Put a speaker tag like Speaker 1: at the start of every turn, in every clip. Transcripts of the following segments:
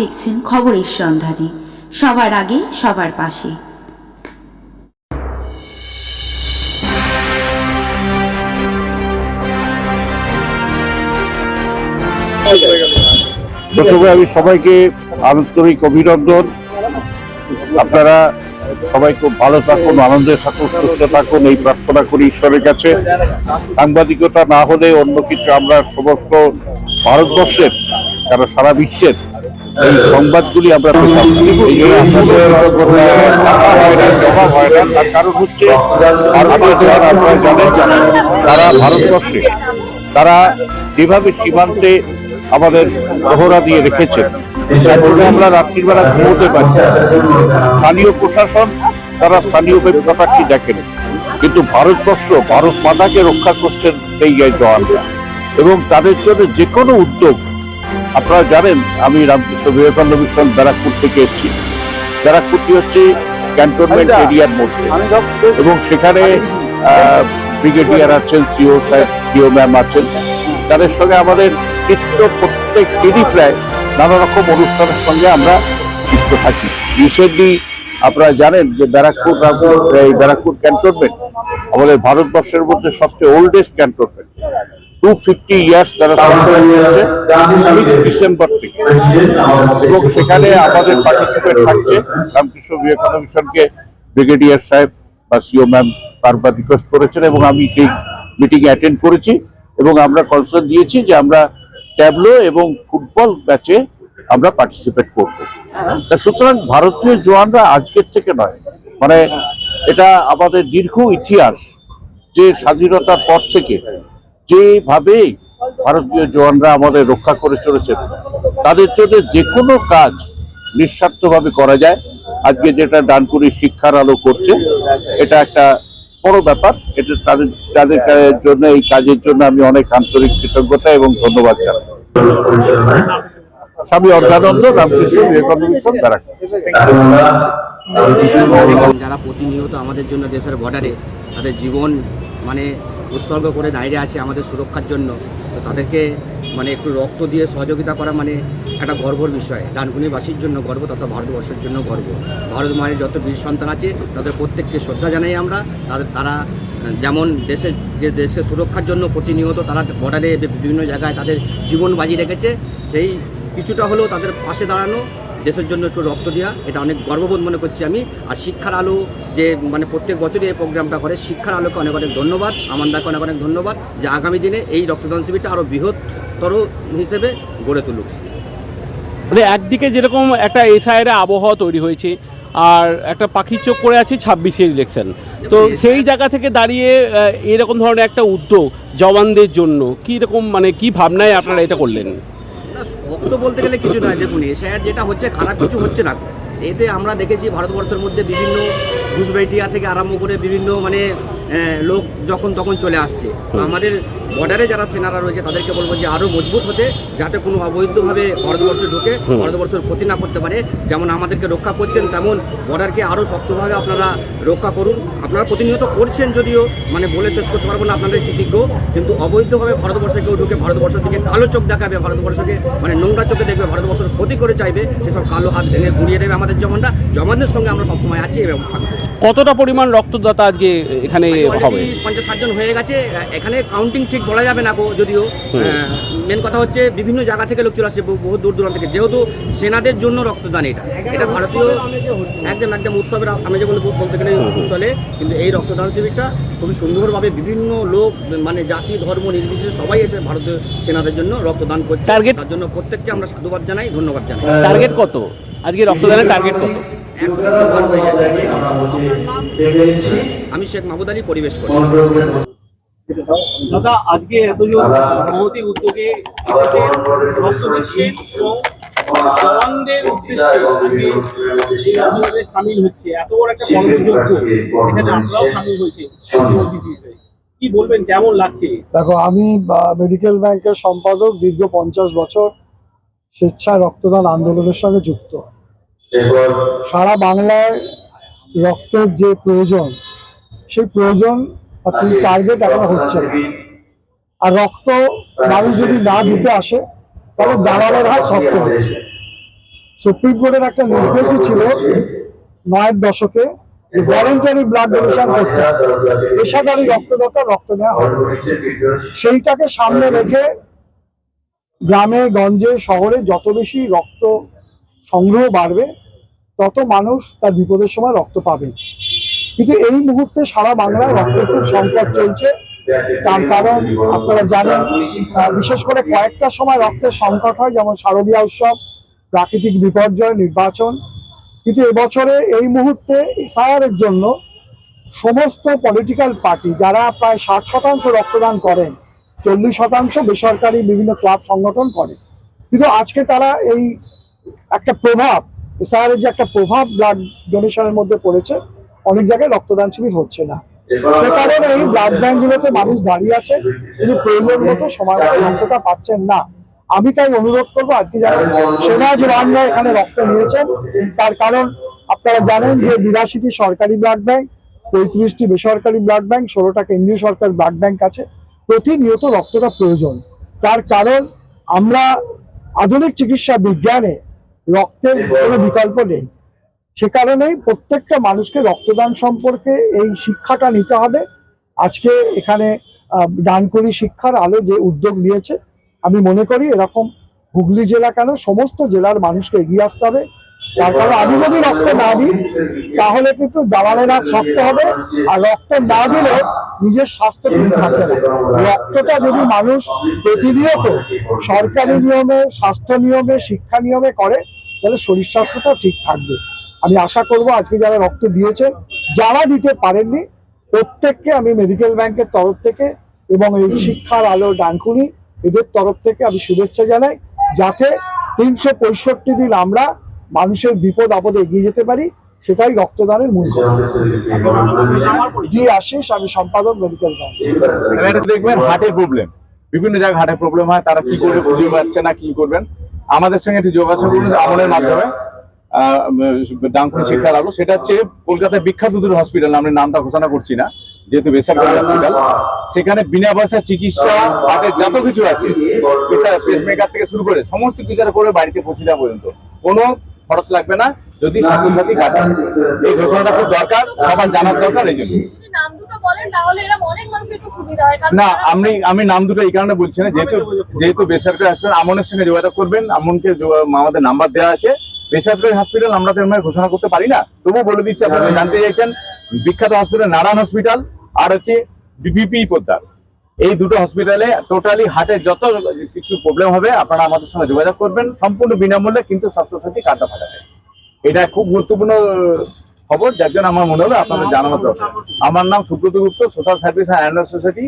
Speaker 1: দেখছেন খবরের সন্ধানে। সবার আগে, সবার পাশে।
Speaker 2: প্রথমে আমি সবাইকে আন্তরিক অভিনন্দন। আপনারা সবাই খুব ভালো থাকুন, আনন্দে থাকুন, সুস্থ থাকুন। এই প্রার্থনা করি ঈশ্বরের কাছে। সাংবাদিকতা না হলে অন্য কিছু আমরা সমস্ত ভারতবর্ষের কারণ সারা বিশ্বের এই সংবাদগুলি আমরা পেতাম আশা হয় না। তার কারণ হচ্ছে যারা আপনারা জানেন তারা ভারতবর্ষে, তারা যেভাবে সীমান্তে আমাদের প্রহরা দিয়ে রেখেছেন, তার জন্য আমরা রাত্রির বেলা ঘুমোতে পারি। স্থানীয় প্রশাসন, তারা স্থানীয় ব্যাপারটি দেখেন। কিন্তু ভারতবর্ষ, ভারত মাতাকে রক্ষা করছেন সেই জওয়ানরা। এবং তাদের জন্য যে কোনো উদ্যোগ আপনারা জানেন আমি রামকৃষ্ণ বিবেকানন্দ মিশন ব্যারাকপুর থেকে এসেছি। ব্যারাকপুরটি হচ্ছে ক্যান্টনমেন্ট এরিয়ার মধ্যে। এবং সেখানে ব্রিগেডিয়ার আছেন সিও সাহেব সিও ম্যাম আছেন। তাদের সঙ্গে আমাদের নিত্য প্রত্যেক দিনই প্রায় নানা রকম অনুষ্ঠানের সঙ্গে আমরা যুক্ত থাকি। রিসেন্টলি আপনারা জানেন যে ব্যারাকপুর এই ব্যারাকপুর ক্যান্টনমেন্ট আমাদের ভারতবর্ষের মধ্যে সবচেয়ে oldest cantonment. Two fifty years তারা সরকার করেছে সিক্স ডিসেম্বর থেকে। এবং সেখানে আমাদের পার্টিসিপেট থাকছে রামকৃষ্ণ বিবেকানন্দ মিশনকে ব্রিগেডিয়ার সাহেব বা সিও ম্যাম বারবার রিকোয়েস্ট করেছেন এবং আমি সেই মিটিং অ্যাটেন্ড করেছি এবং আমরা কনসার্ন দিয়েছি যে আমরা ট্যাবলো এবং ফুটবল ম্যাচে আমরা পার্টিসিপেট করব। সুতরাং ভারতীয় জওয়ানরা আজকের থেকে নয় মানে এটা আমাদের দীর্ঘ ইতিহাস যে স্বাধীনতার পর থেকে যেভাবে ভারতীয় জওয়ানরা আমাদের রক্ষা করে চলেছেন তাদের জন্য যে কোনো কাজ নিঃস্বার্থভাবে করা যায়। আজকে যেটা ডানকুনি শিক্ষার আলো করছে, এটা একটা বড় ব্যাপার। এটা তাদের তাদের জন্য, এই কাজের জন্য আমি অনেক আন্তরিক কৃতজ্ঞতা এবং ধন্যবাদ জানাই। স্বামী অর্ধানন্দ, রামকৃষ্ণ, বিবেকানন্দ
Speaker 3: যারা প্রতিনিয়ত আমাদের জন্য দেশের বর্ডারে তাদের জীবন মানে উৎসর্গ করে দাঁড়িয়ে আছে আমাদের সুরক্ষার জন্য। তো তাদেরকে মানে একটু রক্ত দিয়ে সহযোগিতা করা মানে একটা গর্বর বিষয়। ডানকুনিবাসীর জন্য গর্ব তথা ভারতবর্ষের জন্য গর্ব। ভারত মায়ের যত বীর সন্তান আছে, তাদের প্রত্যেককে শ্রদ্ধা জানাই আমরা। তাদের, তারা, যেমন দেশের যে দেশকে সুরক্ষার জন্য প্রতিনিয়ত তারা বর্ডারে বিভিন্ন জায়গায় তাদের জীবন বাজি রেখেছে, সেই কিছুটা হলেও তাদের পাশে দাঁড়ানো দেশের জন্য একটু রক্ত দেওয়া এটা অনেক গর্ববোধ মনে করছি আমি। আর শিক্ষার আলো যে মানে প্রত্যেক বছরই এই প্রোগ্রামটা করে শিক্ষার আলোকে অনেক অনেক ধন্যবাদ আমান্দাকে অনেক অনেক ধন্যবাদ যে আগামী দিনে এই রক্তদান শিবিরটা আরও বৃহত্তর হিসেবে গড়ে তুলুক।
Speaker 4: মানে একদিকে যেরকম একটা এসআইয়ের আবহাওয়া তৈরি হয়েছে আর একটা পাখির চোখ করে আছে ছাব্বিশের ইলেকশন। তো সেই জায়গা থেকে দাঁড়িয়ে এরকম ধরনের একটা উদ্যোগ জওয়ানদের জন্য কি রকম মানে কি ভাবনায় আপনারা এটা করলেন?
Speaker 3: ভক্ত বলতে গেলে কিছু নয় দেখুন এশিয়ার যেটা হচ্ছে খারাপ কিছু হচ্ছে না। এতে আমরা দেখেছি ভারতবর্ষের মধ্যে বিভিন্ন ঘুষবেটিয়া থেকে আরম্ভ করে বিভিন্ন মানে লোক যখন তখন চলে আসছে। আমাদের বর্ডারে যারা সেনারা রয়েছে তাদেরকে বলব যে আরও মজবুত হতে যাতে কোনো অবৈধভাবে ভারতবর্ষে ঢুকে ভারতবর্ষের ক্ষতি না করতে পারে। যেমন আমাদেরকে রক্ষা করছেন তেমন বর্ডারকে আরও শক্তভাবে আপনারা রক্ষা করুন। আপনারা প্রতিনিয়ত করছেন যদিও মানে বলে শেষ করতে পারব না আপনাদের কৃতিজ্ঞ কিন্তু অবৈধভাবে ভারতবর্ষে কেউ ঢুকে ভারতবর্ষের দিকে কালো চোখ দেখাবে ভারতবর্ষকে মানে নোংরা চোখে দেখবে ভারতবর্ষের ক্ষতি করে চাইবে সেসব কালো হাত ভেঙে গুড়িয়ে দেবে আমাদের জওয়ানরা। জওয়ানদের সঙ্গে আমরা সবসময় আছি এবং থাকব।
Speaker 4: কতটা পরিমাণ রক্তদাতা আজকে এখানে হবে?
Speaker 3: পঞ্চাশ ষাট জন হয়ে গেছে এখানে কাউন্টিং ঠিক বলা যাবে না গো যদিও। মেন কথা হচ্ছে বিভিন্ন জায়গা থেকে লোক চলে আসছে বহু দূর দূরান্ত থেকে। যেহেতু সেনাদের জন্য রক্তদান এটা। এটা ভারতীয় একদম একদম উৎসবের আমি যেগুলো বলতে গেলে চলে কিন্তু এই রক্তদান শিবিরটা খুবই সুন্দরভাবে বিভিন্ন লোক মানে জাতি ধর্ম নির্বিশেষে সবাই এসে ভারতীয় সেনাদের জন্য রক্তদান করছে।
Speaker 4: টার্গেট
Speaker 3: তার জন্য প্রত্যেককে আমরা সাধুবাদ জানাই ধন্যবাদ জানাই।
Speaker 4: টার্গেট কত? আজকে রক্তদানের টার্গেট কত।
Speaker 3: আমি শেখ মাহমুদ আলী পরিবেশ করি
Speaker 5: দাদা আজকে এতজন মহতি উদ্যোগে রক্ত দিচ্ছেন এবং জওয়ানদের উদ্দেশ্যে আজকে সামিল হচ্ছে। এত বড় একটা কর্মযোগ্য। এখানে সামিল হয়েছে। কি বলবেন? কেমন লাগছে?
Speaker 6: দেখো আমি মেডিকেল ব্যাংকের সম্পাদক দীর্ঘ পঞ্চাশ বছর স্বেচ্ছায় রক্তদান আন্দোলনের সঙ্গে যুক্ত। সারা বাংলায় রক্তের যে প্রয়োজন সেই প্রয়োজন অর্থাৎ টার্গেট এখনও হচ্ছে না। আর রক্ত মানুষ যদি না দিতে আসে, তাহলে দালালের হাত শক্ত হচ্ছে সুপ্রিম কোর্টের একটা নির্দেশই ছিল নয়ের দশকে ভলেন্টারি ব্লাড ডোনেশন করতে। পেশাদারি রক্তদাতা রক্ত নেওয়া হবে। সেইটাকে সামনে রেখে গ্রামে, গঞ্জে, শহরে যত বেশি রক্ত সংগ্রহ বাড়বে, তত মানুষ তার বিপদের সময় রক্ত পাবে। কিন্তু এই মুহূর্তে সারা বাংলায় রক্তের খুব সংকট চলছে। তার কারণ আপনারা জানেন বিশেষ করে কয়েকটা সময় রক্তের সংকট হয়, যেমন শারদীয়া উৎসব, প্রাকৃতিক বিপর্যয়, নির্বাচন। কিন্তু এবছরে এই মুহূর্তে এসআইআর এর জন্য সমস্ত পলিটিক্যাল পার্টি যারা প্রায় ষাট শতাংশ রক্তদান করেন, চল্লিশ শতাংশ বেসরকারি বিভিন্ন ক্লাব সংগঠন করে। কিন্তু আজকে তারা এই একটা প্রভাব, এসআইআর এর যে একটা প্রভাব ব্লাড ডোনেশনের মধ্যে পড়েছে, অনেক জায়গায় রক্তদান শিবির হচ্ছে না। সে কারণে এই ব্লাড ব্যাংক গুলোতে মানুষ দাঁড়িয়ে আছে কিন্তু প্রয়োজন মতো সময় মতো রক্তটা পাচ্ছেন না। আমি তাই অনুরোধ করব আজকে যারা সেনা জওয়ানরা এখানে রক্ত নিয়েছেন তার কারণ আপনারা জানেন যে বিরাশিটি সরকারি ব্লাড ব্যাংক পঁয়ত্রিশটি বেসরকারি ব্লাড ব্যাংক ষোলোটা কেন্দ্রীয় সরকার ব্লাড ব্যাংক আছে প্রতিনিয়ত রক্তটা প্রয়োজন। তার কারণ আমরা আধুনিক চিকিৎসা বিজ্ঞানে রক্তের কোনো বিকল্প নেই। সে কারণেই প্রত্যেকটা মানুষকে রক্তদান সম্পর্কে এই শিক্ষাটা নিতে হবে। আজকে এখানে ডানকুনি শিক্ষার আলো যে উদ্যোগ নিয়েছে, আমি মনে করি এরকম হুগলি জেলা কেন সমস্ত জেলার মানুষকে এগিয়ে আসতে হবে। তার কারণ আমি যদি রক্ত না দিই, তাহলে কিন্তু দালালের হাত শক্ত হবে আর রক্ত না দিলে নিজের স্বাস্থ্য ঠিক থাকবে না। রক্তটা যদি মানুষ প্রতিনিয়ত সরকারি নিয়মে, স্বাস্থ্য নিয়মে, শিক্ষা নিয়মে করে, তাহলে শরীর স্বাস্থ্যটা ঠিক থাকবে। আমি আশা করব আজকে যারা রক্ত দিয়েছে, যারা দিতে পারেননি, প্রত্যেককে আমি মেডিকেল ব্যাংকের তরফ থেকে এবং এই শিক্ষার আলো ডানকুনি এদের তরফ থেকে আমি শুভেচ্ছা জানাই, যাতে তিনশো পঁয়ষট্টি দিন আমরা মানুষের বিপদ আপদে এগিয়ে যেতে পারি, সেটাই রক্তদানের মূল জি, আশিস, আমি সম্পাদক মেডিকেল ব্যাংক
Speaker 7: দেখবেন, হার্টের প্রবলেম বিভিন্ন জায়গায় হার্টের প্রবলেম হয়, তারা কি করবে বুঝতে পারছে না, কি করবেন? আমাদের সঙ্গে একটু যোগাযোগ আমলের মাধ্যমে। ডাঙ্কুনি শিক্ষা লাগল সেটা হচ্ছে কলকাতায় বিখ্যাত দুটো হসপিটাল আমি নামটা ঘোষণা করছি না যেহেতু বেসরকারি হসপিটাল সেখানে বিনা পয়সা চিকিৎসা হার্টের যত কিছু আছে পেসমেকার থেকে শুরু করে সমস্ত বিচার করে বাড়িতে পৌঁছে দেওয়া পর্যন্ত। কোনো খরচ লাগবে না যদি স্বাস্থ্যসাথী কাটে এই ঘোষণাটা খুব দরকার সবার জানার দরকার এই জন্য। না আমি আমি নাম দুটো এই কারণে বলছি না যেহেতু যেহেতু বেসরকারি হসপিটাল আমনের সঙ্গে যোগাযোগ করবেন আমনকে আমাদের নাম্বার দেওয়া আছে। বেসরকারি হসপিটাল আমরা তো এরকম ঘোষণা করতে পারি না। তবুও বলে দিচ্ছি আপনারা জানতে চাইছেন বিখ্যাত হসপিটাল নারায়ণ হসপিটাল আর হচ্ছে বিপি পোদ্দার। এই দুটো হসপিটালে টোটালি হার্টের যত কিছু প্রবলেম হবে আপনারা আমাদের সঙ্গে যোগাযোগ করবেন। সম্পূর্ণ বিনামূল্যে কিন্তু স্বাস্থ্যসাথী কার্ডটা থাকা চাই। এটা খুব গুরুত্বপূর্ণ খবর যার জন্য আমার মনে হলো আপনাদের জানানো দরকার। আমার নাম Subrata Gupta social service and society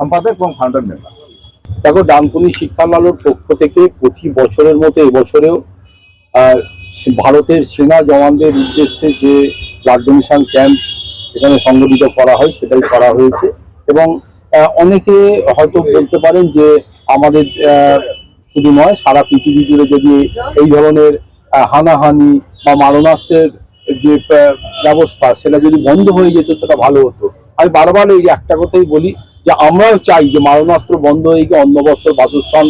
Speaker 7: সম্পাদক এবং ফাউন্ডার মেম্বার
Speaker 8: দেখো ডানকুনি শিক্ষালালোর পক্ষ থেকে প্রতি বছরের মতো এবছরেও ভারতের সেনা জওয়ানদের উদ্দেশ্যে যে ব্লাড ডোনেশন ক্যাম্প এখানে সংগঠিত করা হয়, সেটাই করা হয়েছে। এবং অনেকে হয়তো বলতে পারেন যে আমাদের শুধু নয়, সারা পৃথিবী জুড়ে যদি এই ধরনের হানাহানি বা মারণাস্ত্রের যে ব্যবস্থা সেটা যদি বন্ধ হয়ে যেত, সেটা ভালো হতো। আমি বারবার এই একটা কথাই বলি যে আমরাও চাই যে মারণাস্ত্র বন্ধ হয়ে গিয়ে অন্ন বস্ত্র বাসস্থান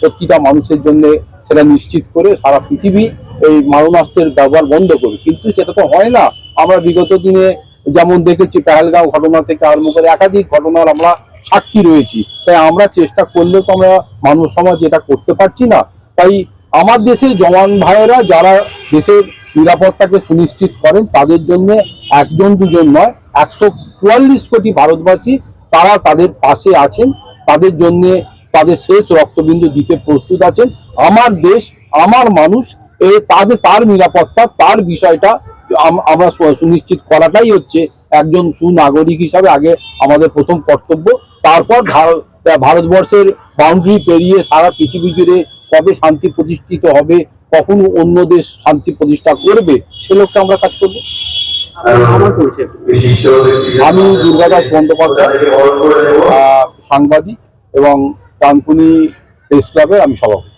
Speaker 8: প্রতিটা মানুষের জন্য সেটা নিশ্চিত করে সারা পৃথিবী এই মারণাস্ত্রের ব্যবহার বন্ধ করবে। কিন্তু সেটা তো হয় না। আমরা বিগত দিনে যেমন দেখেছি, পেহেলগাঁও ঘটনা থেকে আরম্ভ করে একাধিক ঘটনার আমরা সাক্ষী রয়েছি। তাই আমরা চেষ্টা করলেও তো আমরা মানব সমাজ এটা করতে পারছি না। তাই আমার দেশের জওয়ান ভাইয়েরা যারা দেশের নিরাপত্তাকে সুনিশ্চিত করেন, তাদের জন্য একজন, দুজন নয়, একশো কোটি ভারতবাসী তারা তাদের পাশে আছেন। তাদের জন্য তাদের শেষ রক্তবিন্দু দিতে প্রস্তুত আছেন। আমার দেশ, আমার মানুষ তাদের, তার নিরাপত্তা, তার বিষয়টা আম- আমরা সুনিশ্চিত করাটাই হচ্ছে একজন সুনাগরিক হিসাবে আগে আমাদের প্রথম কর্তব্য। তারপর ভারতবর্ষের বাউন্ডারি পেরিয়ে সারা পৃথিবী জুড়ে কবে শান্তি প্রতিষ্ঠিত হবে, কখন অন্য দেশ শান্তি প্রতিষ্ঠা করবে, সে লক্ষ্যে আমরা কাজ করব। আমি দুর্গাদাস বন্দ্যোপাধ্যায় সাংবাদিক এবং কানকুনি প্রেস ক্লাবের আমি সভাপতি।